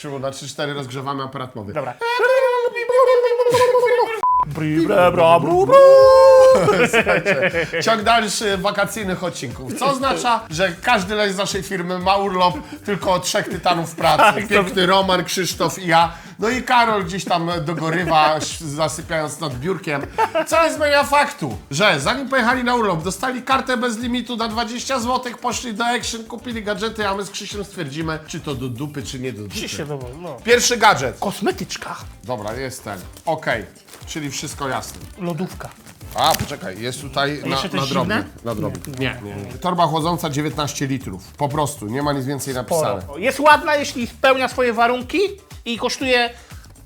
Krzywo, na 3-4 rozgrzewamy aparat mowy. Dobra. Słuchajcie, ciąg dalszy wakacyjnych odcinków. Co oznacza, że każdy lek z naszej firmy ma urlop tylko od trzech tytanów pracy. Piękny Roman, Krzysztof i ja. No i Karol gdzieś tam dogorywa, zasypiając nad biurkiem. Co nie zmienia faktu, że zanim pojechali na urlop, dostali kartę bez limitu na 20 zł, poszli do Action, kupili gadżety, a my z Krzysiem stwierdzimy, czy to do dupy, czy nie do dupy. Się dobra, no. Pierwszy gadżet. Kosmetyczka. Dobra, jest ten. Okej, czyli wszystko jasne. Lodówka. A, poczekaj, jest tutaj na, jeszcze coś na drobny. dziwne? Na drobny. Nie, nie, nie. Torba chłodząca 19 litrów. Po prostu, nie ma nic więcej napisane. Jest ładna, jeśli spełnia swoje warunki i kosztuje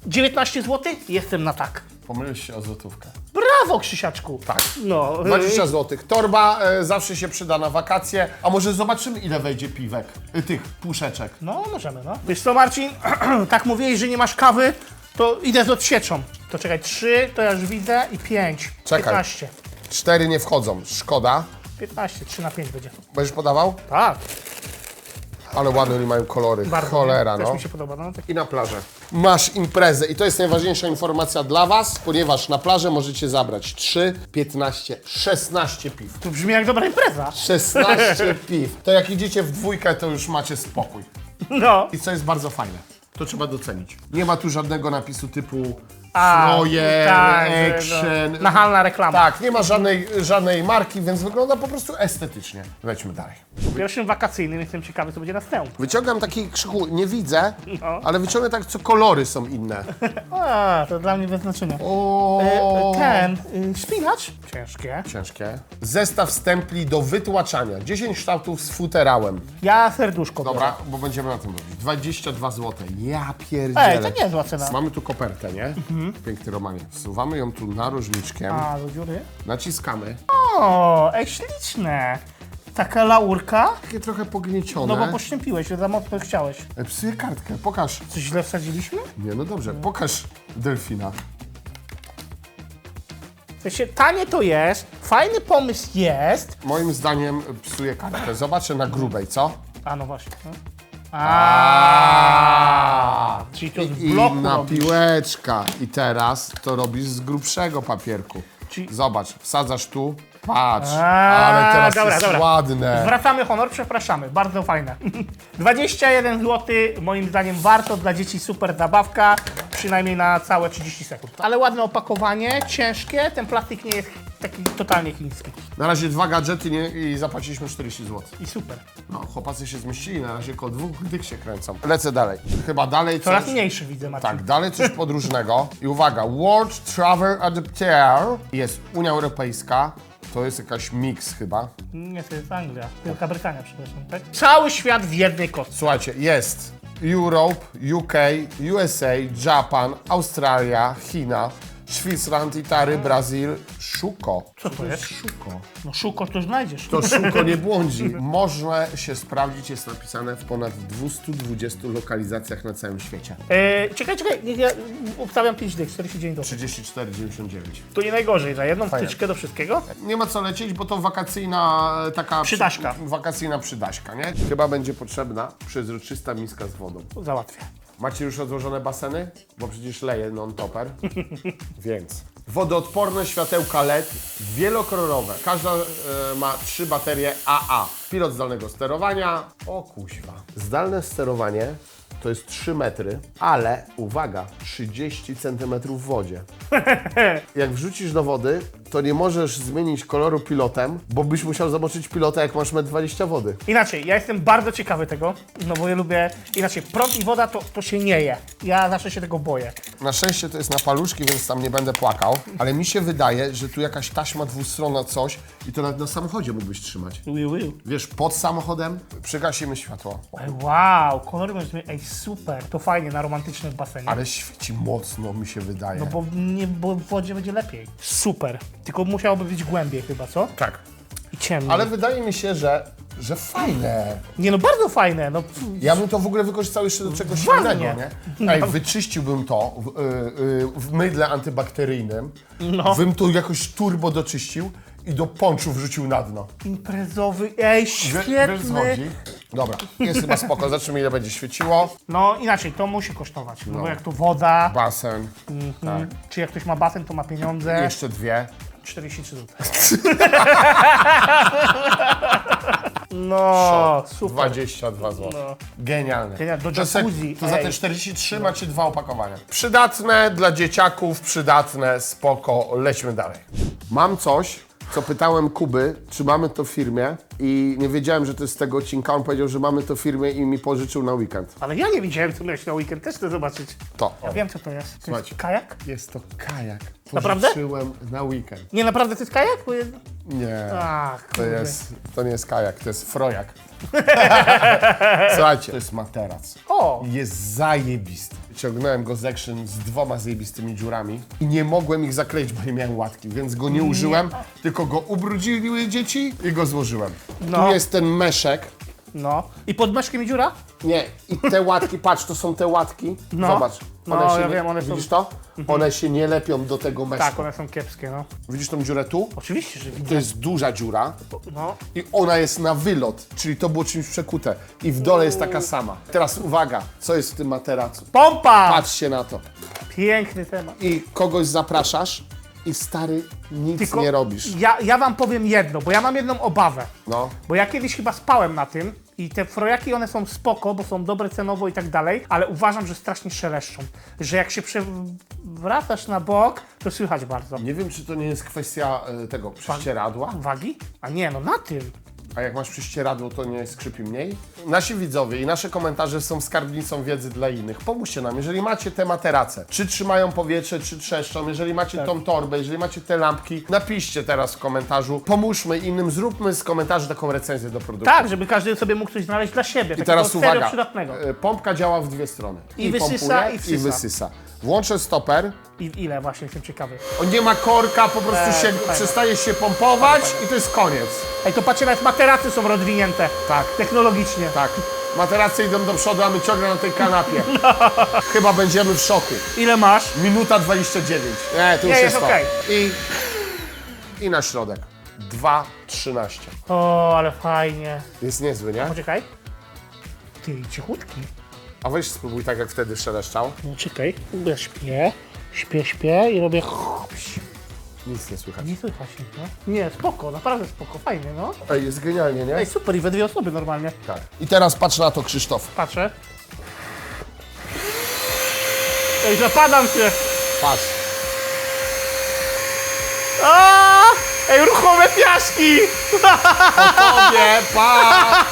19 zł. Jestem na tak. Pomyliłeś się o złotówkę. Brawo, Krzysiaczku. Tak. No. 20 zł. Torba e, zawsze się przyda na wakacje. A może zobaczymy, ile wejdzie piwek? Y, tych puszeczek. No, możemy, no. Wiesz co, Marcin, tak mówiłeś, że nie masz kawy, to idę z odsieczą. To czekaj, 3, to ja już widzę i 5. Czekaj. 15. Cztery nie wchodzą. Szkoda. 15, 3 na 5 będzie. Będziesz podawał? Tak, Ale ładne oni mają kolory. bardzo. Cholera, Też no. mi się podoba. No, tak. I na plażę. Masz imprezę i to jest najważniejsza informacja dla Was, ponieważ na plażę możecie zabrać 3, 15, 16 piw. To brzmi jak dobra impreza. 16 piw. To jak idziecie w dwójkę, to już macie spokój. No. I co jest bardzo fajne, to trzeba docenić. Nie ma tu żadnego napisu typu A, Froyer, tak, że Action. no, nachalna reklama. Tak, nie ma żadnej, żadnej marki, więc wygląda po prostu estetycznie. Lećmy dalej. Pierwszym wakacyjnym jestem ciekawy, co będzie następny. Wyciągam taki krzyku, nie widzę, No. ale wyciągnę tak, co kolory są inne. A, to dla mnie bez znaczenia. O, E, Ten, y. Ciężkie. Ciężkie. Zestaw stempli do wytłaczania. 10 kształtów z futerałem. Ja serduszko Dobra, bo będziemy na tym robić. 22 zł. Ja pierdzielę. Ej, to niezła cena. Mamy tu kopertę, nie? Piękny Romanie. Wsuwamy ją tu narożniczkiem. A, do dziury. Naciskamy. O, ej, śliczne. Taka laurka. Takie trochę pogniecione. No bo pościępiłeś, że za mocno chciałeś. Ej, Psuję kartkę. Pokaż. Coś źle wsadziliśmy? Nie, no dobrze. Pokaż delfina. W sensie, tanie to jest, fajny pomysł jest. Moim zdaniem psuje kartkę. Zobaczę na grubej, co? A, no właśnie. No. A, czyli to z I bloku na robisz. piłeczka. I teraz to robisz z grubszego papierku. Zobacz, wsadzasz tu. Patrz. A, Ale teraz dobra, jest dobra. ładne. Zwracamy honor, przepraszamy, bardzo fajne. 21 zł, moim zdaniem warto, dla dzieci super zabawka, przynajmniej na całe 30 sekund. Ale ładne opakowanie, ciężkie, ten plastik nie jest taki totalnie chiński. Na razie dwa gadżety nie, i zapłaciliśmy 40 zł. I super. No, chłopacy się zmieścili, na razie koło dwóch dych się kręcą. Lecę dalej. Chyba dalej coś... Coraz mniejszy widzę, Marcin. Tak, dalej coś podróżnego. I uwaga, World Travel Adapter jest Unia Europejska. To jest jakaś mix chyba. Nie, to jest Anglia. Wielka Brytania, przepraszam, tak? Cały świat w jednej kostce. Słuchajcie, jest Europe, UK, USA, Japan, Australia, China, Szwajcaria, Itary, Brazil, Szuko. Co to jest? Szuko. No szuko to znajdziesz. To Szuko nie błądzi. Można się sprawdzić, jest napisane w ponad 220 lokalizacjach na całym świecie. E, czekaj, czekaj, niech ja obstawiam 5 dych, 49 zł. 34,99. To nie najgorzej, za jedną Fajne. wtyczkę do wszystkiego. Nie ma co lecieć, bo to wakacyjna e, taka... przy- Przydaśka. Wakacyjna przydaśka, nie? Chyba będzie potrzebna przezroczysta miska z wodą. Załatwię. Macie już odłożone baseny? Bo przecież leje non-topper. Więc wodoodporne światełka LED wielokolorowe. Każda e, ma trzy baterie AA. Pilot zdalnego sterowania. O kuźwa. Zdalne sterowanie to jest 3 metry, ale uwaga, 30 cm w wodzie. Jak wrzucisz do wody, to nie możesz zmienić koloru pilotem, bo byś musiał zamoczyć pilota, jak masz 1,20 m wody. Inaczej, ja jestem bardzo ciekawy tego, no bo ja lubię, inaczej, prąd i woda to, to się nie je. Ja zawsze się tego boję. Na szczęście to jest na paluszki, więc tam nie będę płakał, ale mi się wydaje, że tu jakaś taśma dwustronna coś i to nawet na samochodzie mógłbyś trzymać. Wiesz, pod samochodem przygasimy światło, Ej, wow, kolory możesz zmienić, ej super, to fajnie na romantycznym basenie. ale świeci mocno, mi się wydaje. No bo, nie, bo w wodzie będzie lepiej. Super, tylko musiałoby być głębiej chyba, co? Tak. I ciemniej. Ale wydaje mi się, że, że fajne. Nie no, bardzo fajne, no. Ja bym to w ogóle wykorzystał jeszcze do czegoś innego, nie? Ej, wyczyściłbym to w, y, y, w mydle antybakteryjnym, No. bym to jakoś turbo doczyścił i do ponczu wrzucił na dno. Imprezowy, ej, Wie- wiesz, co świetny. chodzi? Dobra, jest chyba spoko. Zobaczymy ile będzie świeciło. No inaczej, to musi kosztować, no, bo jak tu woda, Basen. mhm. czy jak ktoś ma basen, to ma pieniądze. Jeszcze dwie. 43 zł. No, super. 22 zł. No. Genialne. Genialne. Do To se- jacuzzi, To za ej. te 43 macie dwa opakowania. Przydatne dla dzieciaków, przydatne, spoko. Lećmy dalej. Mam coś, co pytałem Kuby, czy mamy to w firmie i nie wiedziałem, że to jest z tego odcinka. On powiedział, że mamy to w firmie i mi pożyczył na weekend. Ale ja nie widziałem, co miałeś na weekend, też chcę zobaczyć. To. Ja wiem, co to jest. To Słuchajcie. jest kajak? Jest to kajak. Naprawdę? Pożyczyłem na weekend. Nie, naprawdę to jest kajak? Bo jest... Nie. Ach, To, kurde. jest, to nie jest kajak, to jest frojak. Słuchajcie, to jest materac. O! Jest zajebisty. Ciągnąłem go z action z dwoma zajebistymi dziurami i nie mogłem ich zakleić, bo nie miałem łatki, więc go nie użyłem, tylko go ubrudziły dzieci i go złożyłem. No. Tu jest ten meszek. No. I pod meszkiem i dziura? Nie, i te łatki, patrz, to są te łatki. No. Zobacz. No, się ja nie, wiem, one są- Widzisz to? One się nie lepią do tego meszka. Tak, one są kiepskie, no. Widzisz tą dziurę tu? Oczywiście, że widzę. To jest duża dziura. No. I ona jest na wylot, czyli to było czymś przekute. I w dole jest taka sama. Teraz uwaga, co jest w tym materacu? Pompa! Patrzcie na to. Piękny temat. I kogoś zapraszasz i stary nic Tylko nie robisz. Ja, ja wam powiem jedno, bo ja mam jedną obawę. No. Bo ja kiedyś chyba spałem na tym i te frojaki one są spoko, bo są dobre cenowo i tak dalej, ale uważam, że strasznie szeleszczą. Że jak się przewracasz na bok, to słychać bardzo. Nie wiem, czy to nie jest kwestia e, tego prześcieradła, Wagi? A nie, no na tym. A jak masz prześcieradło, to nie skrzypi mniej. Nasi widzowie i nasze komentarze są skarbnicą wiedzy dla innych. Pomóżcie nam, jeżeli macie te materace, czy trzymają powietrze, czy trzeszczą, jeżeli macie Tak. tą torbę, jeżeli macie te lampki, napiszcie teraz w komentarzu. Pomóżmy innym, zróbmy z komentarzy taką recenzję do produktu. Tak, żeby każdy sobie mógł coś znaleźć dla siebie. I teraz uwaga, przydatnego. e, pompka działa w dwie strony. I wysysa, pompuje, i wsysa. I wysysa. Włączę stoper, I ile właśnie, jestem ciekawy. on nie ma korka, po prostu Eee, się, przestaje się pompować i to jest koniec. Ej, to patrzcie, nawet materacy są rozwinięte. Tak. Technologicznie. Tak. Materace idą do przodu, a my ciągle na tej kanapie. Chyba będziemy w szoku. Ile masz? Minuta 29. Nie, to już Nie, jest jest to. okej. I, I na środek. 2,13. O, ale fajnie. Jest niezły, nie? Poczekaj. Ty, cichutki. A weź spróbuj tak jak wtedy szeleszczał. No czekaj, ja śpię, śpię, śpię i robię... Nic nie słychać. Nie słychać nic, no. Nie, spoko, naprawdę spoko, fajnie, no. Ej, jest genialnie, nie? Ej, super, i we dwie osoby normalnie. Tak. I teraz patrz na to, Krzysztof. Patrzę. Ej, zapadam się. Patrz. A! Ej, ruchome piaszki! Tobie, pa!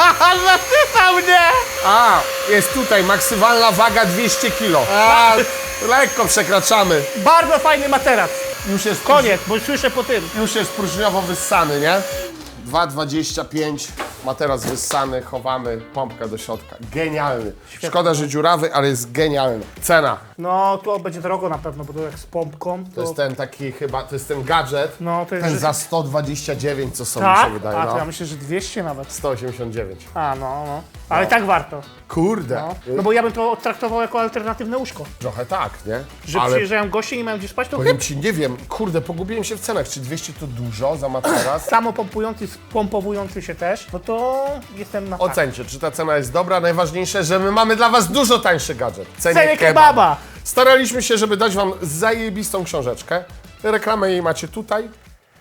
Zasypał mnie! A, jest tutaj, maksymalna waga 200 kg. A, lekko przekraczamy. Bardzo fajny materac. Już jest Koniec, bo słyszę po tym. Już jest próżniowo wyssany, nie? 2,25. Materac wyssany, chowamy, pompka do środka. Genialny. Szkoda, że dziurawy, ale jest genialny. Cena. No, to będzie drogo na pewno, bo to jak z pompką. To, To jest ten taki chyba, to jest ten gadżet. No, to jest- Ten za 129, co są, mi tak? się wydaje. A, to ja No. myślę, że 200 nawet. 189. A, no, no. Ale tak warto. Kurde. No. no bo ja bym to traktował jako alternatywne łóżko. Trochę tak, nie? Że ale przyjeżdżają goście i nie mają gdzie spać, to powiem ci, nie wiem, kurde, pogubiłem się w cenach. Czy 200 to dużo za materac? samopompujący, spompowujący się też, no to jestem na tak. Ocencie, czy ta cena jest dobra. Najważniejsze, że my mamy dla Was dużo tańszy gadżet. Cenie, Cenie kebaba. Staraliśmy się, żeby dać Wam zajebistą książeczkę. Reklamę jej macie tutaj.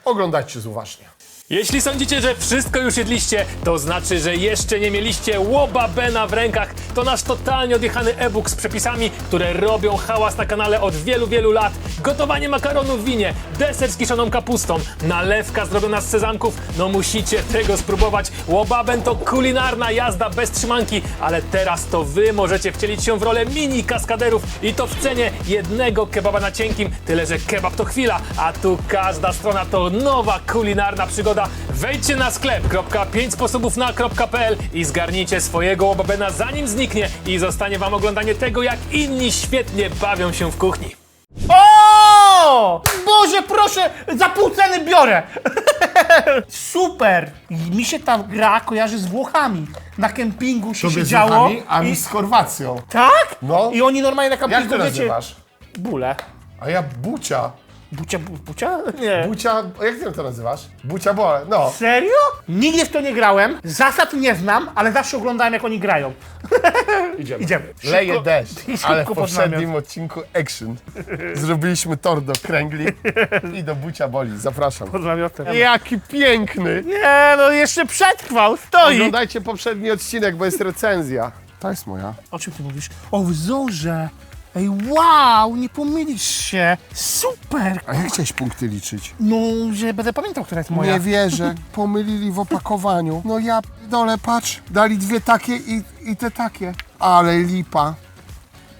Oglądajcie z uważnie. Jeśli sądzicie, że wszystko już jedliście, to znaczy, że jeszcze nie mieliście łoba Bena w rękach. To nasz totalnie odjechany e-book z przepisami, które robią hałas na kanale od wielu, wielu lat. Gotowanie makaronu w winie, deser z kiszoną kapustą, nalewka zrobiona z sezamków. No musicie tego spróbować. Łobaben to kulinarna jazda bez trzymanki, ale teraz to wy możecie wcielić się w rolę mini kaskaderów i to w cenie jednego kebaba na cienkim. Tyle, że kebab to chwila, a tu każda strona to nowa kulinarna przygoda. Wejdźcie na sklep.5sposobówna.pl i zgarnijcie swojego łobabena zanim zniknie i zostanie wam oglądanie tego, jak inni świetnie bawią się w kuchni. O! Boże, proszę, za pół ceny biorę. Super. Mi się ta gra kojarzy z Włochami. Na kempingu się siedziało. a mi i... z Chorwacją. Tak? No. I oni normalnie na Jak kempingu, to wiecie... nazywasz? Bóle. A ja bucia. Bucia, bu, bucia? Nie. Bucia, jak ty to nazywasz? Bucia bole, no. Serio? Nigdy w to nie grałem, zasad nie znam, ale zawsze oglądałem jak oni grają. Idziemy. Idziemy. Leje Szybko- deszcz, ale w pod poprzednim odcinku action zrobiliśmy tor do kręgli i do bucia boli. Zapraszam. Pod namiotem. Jaki piękny! Nie, no jeszcze przetrwał, stoi. Oglądajcie poprzedni odcinek, bo jest recenzja. To jest moja. O czym ty mówisz? O wzorze. Ej, wow, nie pomylisz się. Super. A jak chciałeś punkty liczyć? No, że będę pamiętał, która jest moja. Nie wierzę. Pomylili w opakowaniu. No ja dole patrz, dali dwie takie i, i te takie. Ale lipa.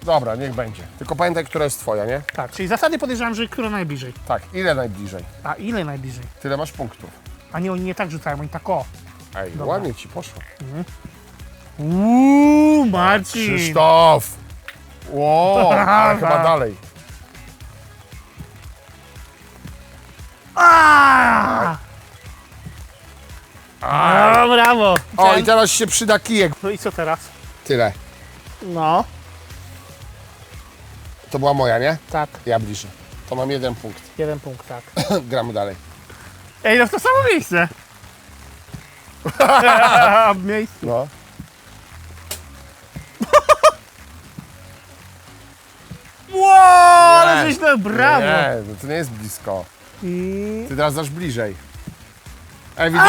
Dobra, niech będzie. Tylko pamiętaj, która jest twoja, nie? Tak, czyli zasady podejrzewam, że która najbliżej. Tak, ile najbliżej? A ile najbliżej? Tyle masz punktów. A nie, oni nie tak rzucają, oni tak o. Ej, ładnie ci poszło. Uuu, Marcin. Krzysztof! Ło, ale chyba dalej. A! A, brawo. O, i teraz się przyda kijek. No i co teraz? Tyle. No, To była moja, nie? tak, Ja bliżej. To mam jeden punkt. jeden punkt, tak. Gramy dalej. Ej, no w to samo miejsce. miejsce. No. Żeś no, brawo. Nie, no to nie jest blisko. I... Ty teraz dasz bliżej. Ej, widzę.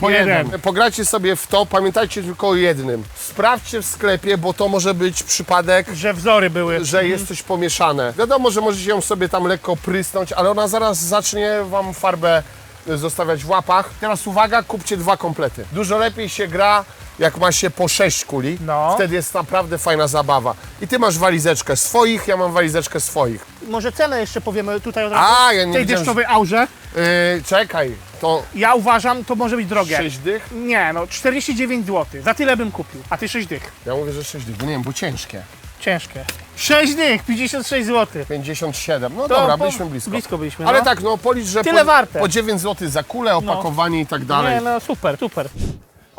Po Jeden. jeden. Pograjcie sobie w to, pamiętajcie tylko o jednym. Sprawdźcie w sklepie, bo to może być przypadek, Że wzory były. że jest coś pomieszane. Wiadomo, że możecie ją sobie tam lekko prysnąć, ale ona zaraz zacznie wam farbę zostawiać w łapach. Teraz uwaga, kupcie dwa komplety. Dużo lepiej się gra, jak ma się po sześć kuli. No. Wtedy jest naprawdę fajna zabawa. I ty masz walizeczkę swoich, ja mam walizeczkę swoich. Może cenę jeszcze powiemy tutaj od razu. A, ja nie tej wiedziałem, deszczowej aurze. Yy, czekaj, to Ja uważam, to może być drogie. sześć dych? Nie, no 49 zł. Za tyle bym kupił. A ty 6 dych. Ja mówię, że sześć dych, bo nie wiem, bo ciężkie. Ciężkie. 6 dych, 56 zł. 57. No dobra, po- byliśmy blisko. blisko byliśmy, Ale no. tak, no policz, że Tyle po, warte. po 9 zł za kulę, opakowanie i tak dalej. Nie, no super, super.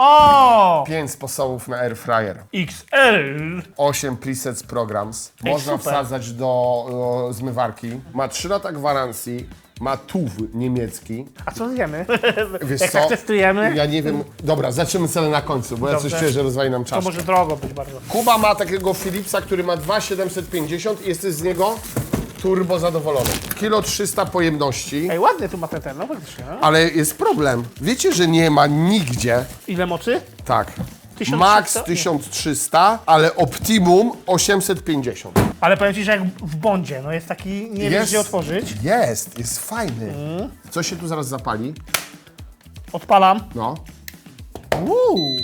O! 5 sposobów na air fryer. XL. 8 presets programs. Ej, Można super. wsadzać do e, zmywarki. Ma 3 lata gwarancji. Ma tuw niemiecki. A co zjemy? Wiesz Jak co? tak testujemy, Ja nie wiem. Dobra, zaczniemy cele na końcu, bo ja coś Dobrze. czuję, że rozwali nam to czas. może drogo być bardzo. Kuba ma takiego Philipsa, który ma 2,750 i jesteś z niego turbo zadowolony. Kilo 300 pojemności. Ej, ładny tu ma ten, ten, no faktycznie. No. Ale jest problem. Wiecie, że nie ma nigdzie Ile mocy? Tak. 1300? Max Nie. 1300, ale optimum 850. Ale powiem Ci, że jak w Bondzie, no jest taki, nie wiesz gdzie otworzyć. Jest, jest fajny. Co się tu zaraz zapali? Odpalam. No. Uuu.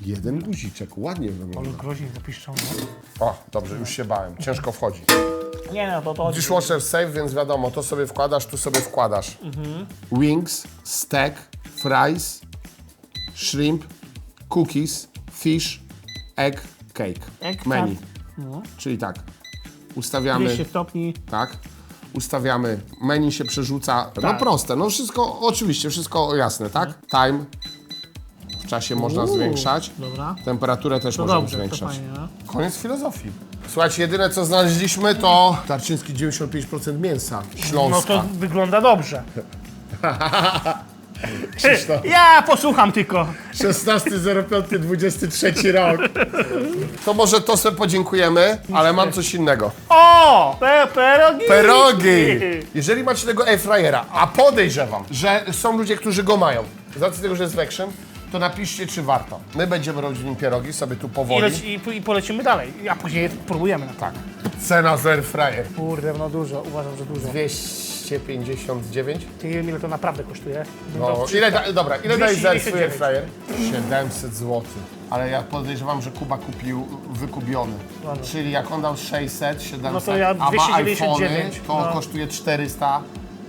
Jeden guziczek, ładnie wygląda. groźnie zapiszczą. O, dobrze, już się bałem. Ciężko wchodzi. Nie no, to to... Dishwasher safe, więc wiadomo, to sobie wkładasz, tu sobie wkładasz. Mhm. Wings, steak, fries, shrimp, cookies, fish, egg, cake. Egg, Menu. tak. No. Czyli tak, ustawiamy... 200 stopni. tak? Ustawiamy, menu się przerzuca. No Tak. proste, no wszystko, oczywiście, wszystko jasne, tak? Time. W czasie można Uuu, zwiększać. Dobra. Temperaturę też To możemy dobrze, to zwiększać. fajnie, no. Koniec filozofii. Słuchajcie, jedyne co znaleźliśmy to Tarczyński 95% mięsa. No Śląska. to wygląda dobrze. Ja posłucham tylko. 16.05.23 rok. To może to sobie podziękujemy, ale mam coś innego. O! Pe perogi! Perogi! Jeżeli macie tego airfryera, a podejrzewam, że są ludzie, którzy go mają, z racji tego, że jest Vection, to napiszcie, czy warto. My będziemy robić nim pierogi, sobie tu I, powoli. leci, i, I polecimy dalej. A później je próbujemy. No. Tak. Cena za airfryer. Kurde, no dużo. Uważam, że dużo. 259. Ty wiem, ile to naprawdę kosztuje? No, ile da, dobra, ile dajesz za swój 299. airfryer? 700 zł. Ale ja podejrzewam, że Kuba kupił wykubiony. Czyli jak on dał 600, 700, No to ja a ma 299, iPhony, to no. kosztuje 400.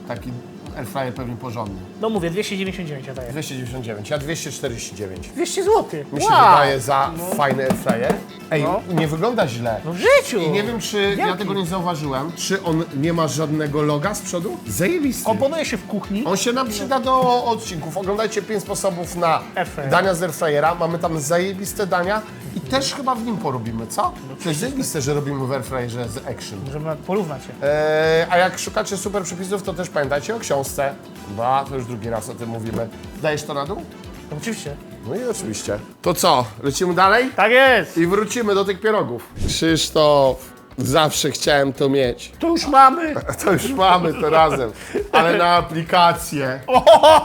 Taki airfryer pewnie porządny. No mówię, 299 ja daję. 299, ja 249. 200 zł. Mi się wydaje za fajny airfryer. Ej, No. nie wygląda źle. No w życiu! I nie wiem, czy ja Jaki? tego nie zauważyłem. Czy on nie ma żadnego loga z przodu? Zajebisty. Komponuje się w kuchni. On się nam przyda do odcinków. Oglądajcie 5 sposobów na Airfryer. dania z airfryera. Mamy tam zajebiste dania i też chyba w nim porobimy, co? To jest zajebiste, że robimy w airfryerze z action. Możemy porównać się. Eee, a jak szukacie super przepisów, to też pamiętajcie o książce. Ba, to już drugi raz o tym mówimy. Dajesz to na dół? Oczywiście. No i oczywiście. To co, lecimy dalej? Tak jest! I wrócimy do tych pierogów. Krzysztof, zawsze chciałem to mieć. Tu już mamy! To już mamy to razem, ale na aplikację.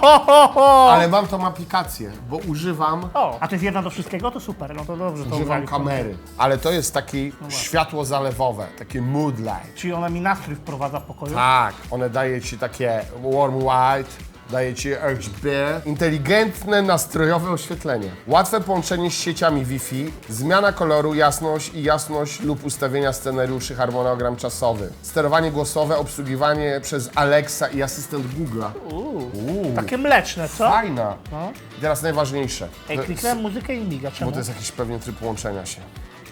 Ale mam tą aplikację, bo używam, O, a to jest jedna do wszystkiego? To super, no to dobrze. To używam kamery. Ale to jest taki światło zalewowe, takie mood light. Czyli ona mi nastrój wprowadza w pokoju. Tak, one daje ci takie warm white, daje ci RGB, inteligentne, nastrojowe oświetlenie. Łatwe połączenie z sieciami Wi-Fi, zmiana koloru, jasność i jasność lub ustawienia scenariuszy, harmonogram czasowy. Sterowanie głosowe, obsługiwanie przez Alexa i asystent Google'a. Uuu, Takie mleczne, co? fajna. I teraz najważniejsze. Ej, To- kliknąłem muzykę i miga. bo Czemu? to jest jakiś pewien tryb łączenia się.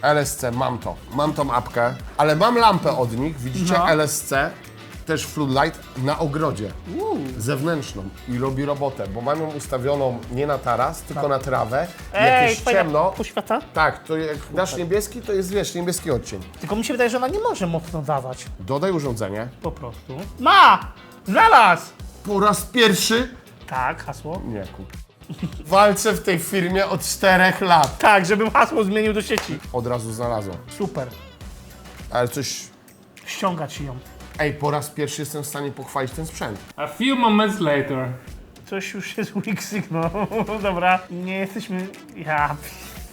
LSC, mam to. Mam tą apkę, ale mam lampę od nich, widzicie? No. LSC, też floodlight na ogrodzie. Zewnętrzną i robi robotę, bo mam ją ustawioną nie na taras, tylko na trawę. Tak. Jak jest fajna ciemno, poświata? tak, to jak dasz niebieski, to jest wiesz, niebieski odcień. Tylko mi się wydaje, że ona nie może mocno dawać. Dodaj urządzenie. Po prostu. Ma! Znalazł! Po raz pierwszy Tak, hasło. nie kup. Walczę w tej firmie od czterech lat. Tak, żebym hasło zmienił do sieci. Od razu znalazłem. Super. Ale coś... Ściągać ją. Ej, po raz pierwszy jestem w stanie pochwalić ten sprzęt. A few moments later. Coś już jest weak signal. Dobra. Nie jesteśmy... Ja...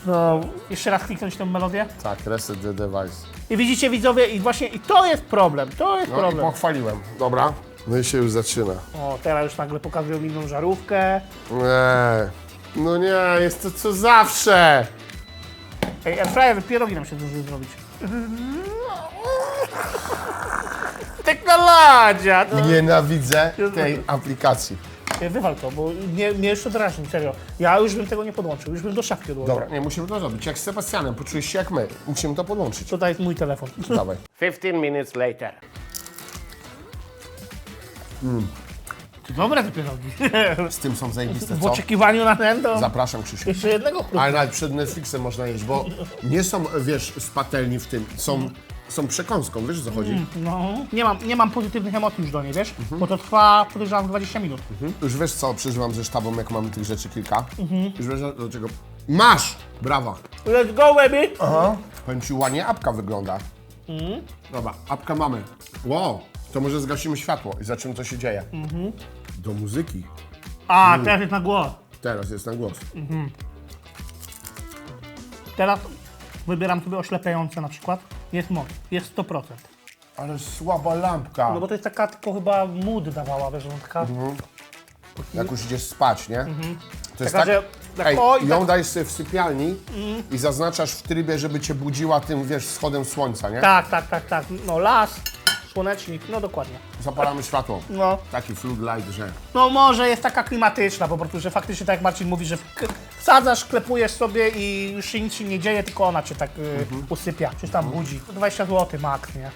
No, jeszcze raz kliknąć tę melodię. Tak, reset the device. I widzicie widzowie, i właśnie i to jest problem, to jest No i problem. pochwaliłem. Dobra. No i się już zaczyna. O, teraz już nagle pokazują inną żarówkę. Nie. No nie, jest to co zawsze. Ej, airfryer, pierogi nam się zdążyły zrobić. Technologia! No. Nienawidzę tej aplikacji. Wywal to, bo mnie, mnie to drażni, serio. Ja już bym tego nie podłączył, już bym do szafki odłożył. Dobra, nie, musimy to zrobić. Jak z Sebastianem, poczułeś się jak my. Musimy to podłączyć. Tutaj jest mój telefon. Dawaj. 15 minutes later. Dobre te pierogi. Z tym są zajebiste, W co? oczekiwaniu na ten to... Zapraszam, Krzysiu. Jeszcze jednego chrupu. Ale nawet przed Netflixem można jeść, bo nie są, wiesz, z patelni w tym. Są, są przekąską, wiesz o co chodzi? No, nie mam, nie mam pozytywnych emocji już do niej, wiesz? Bo to trwa, podejrzewam, 20 minut. Już wiesz co przeżywam ze sztabą, jak mamy tych rzeczy kilka. Już wiesz do czego. Masz! Brawa. Let's go, baby! Aha. Powiem ci, ładnie apka wygląda. Dobra, apka mamy. Wow, to może zgasimy światło i zobaczymy, co się dzieje. Do muzyki. A, teraz jest na głos. Teraz jest na głos. Teraz wybieram sobie oślepiające na przykład. Jest moc, jest 100%. Ale słaba lampka. No bo to jest taka tylko chyba mood dawała, wiesz, taka... Jak już idziesz spać, nie? To jest Taka, tak, że tak Ej, ją tak- dajesz sobie w sypialni i zaznaczasz w trybie, żeby cię budziła tym, wiesz, wschodem słońca, nie? Tak, tak, tak, tak. No las, słonecznik, no dokładnie. Zapalamy światło. No. Taki floodlight, że... No może jest taka klimatyczna po prostu, że faktycznie tak jak Marcin mówi, że k- wsadzasz, klepujesz sobie i już nic się nie dzieje, tylko ona cię tak y, usypia, czy tam budzi. 20 zł max, nie?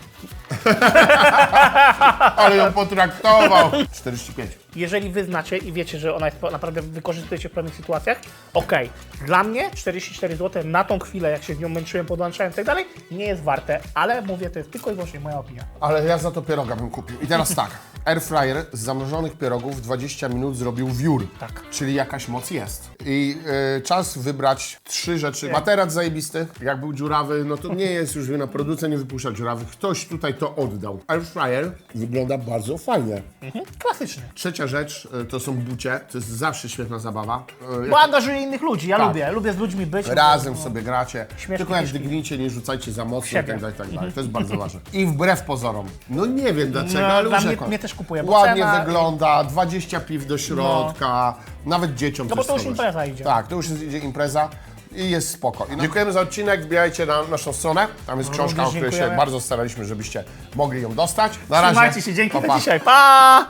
Ale ją potraktował! 45. Jeżeli wy znacie i wiecie, że ona jest po- naprawdę wykorzystujecie w pewnych sytuacjach, okej. Dla mnie 44 zł na tą chwilę, jak się z nią męczyłem, podłączałem i tak dalej, nie jest warte, ale mówię, to jest tylko i wyłącznie moja opinia. Ale ja za to pieroga bym kupił. I teraz tak. Air fryer z zamrożonych pierogów w 20 minut zrobił wiór. Tak. Czyli jakaś moc jest. I y, czas wybrać trzy rzeczy. Materac zajebisty. Jak był dziurawy, no to nie jest już wina. Producent nie wypuszcza dziurawych. Ktoś tutaj to oddał. Air fryer wygląda bardzo fajnie. Mhm. Klasyczny. Trzecia rzecz y, to są bucie. To jest zawsze świetna zabawa. Y, Bo angażuje innych ludzi, ja Tak. lubię, lubię z ludźmi być. Razem sobie gracie. Śmieszki, Tylko jak kiszki. dygnicie, nie rzucajcie za mocno i Siebie. tak dalej, tak dalej. To jest bardzo ważne. I wbrew pozorom. No nie wiem dlaczego, No, ale dla mnie- mnie też kupuje, bo Ładnie cena- wygląda, 20 piw do środka, nawet dzieciom No też bo to już schować. impreza idzie. Tak, to już jest, idzie impreza. I jest spoko. I dziękujemy za odcinek, wbijajcie na naszą stronę. Tam jest książka, o której się dziękujemy. bardzo staraliśmy, żebyście mogli ją dostać. Na razie. Trzymajcie się, dzięki Pa, za pa. dzisiaj. Pa!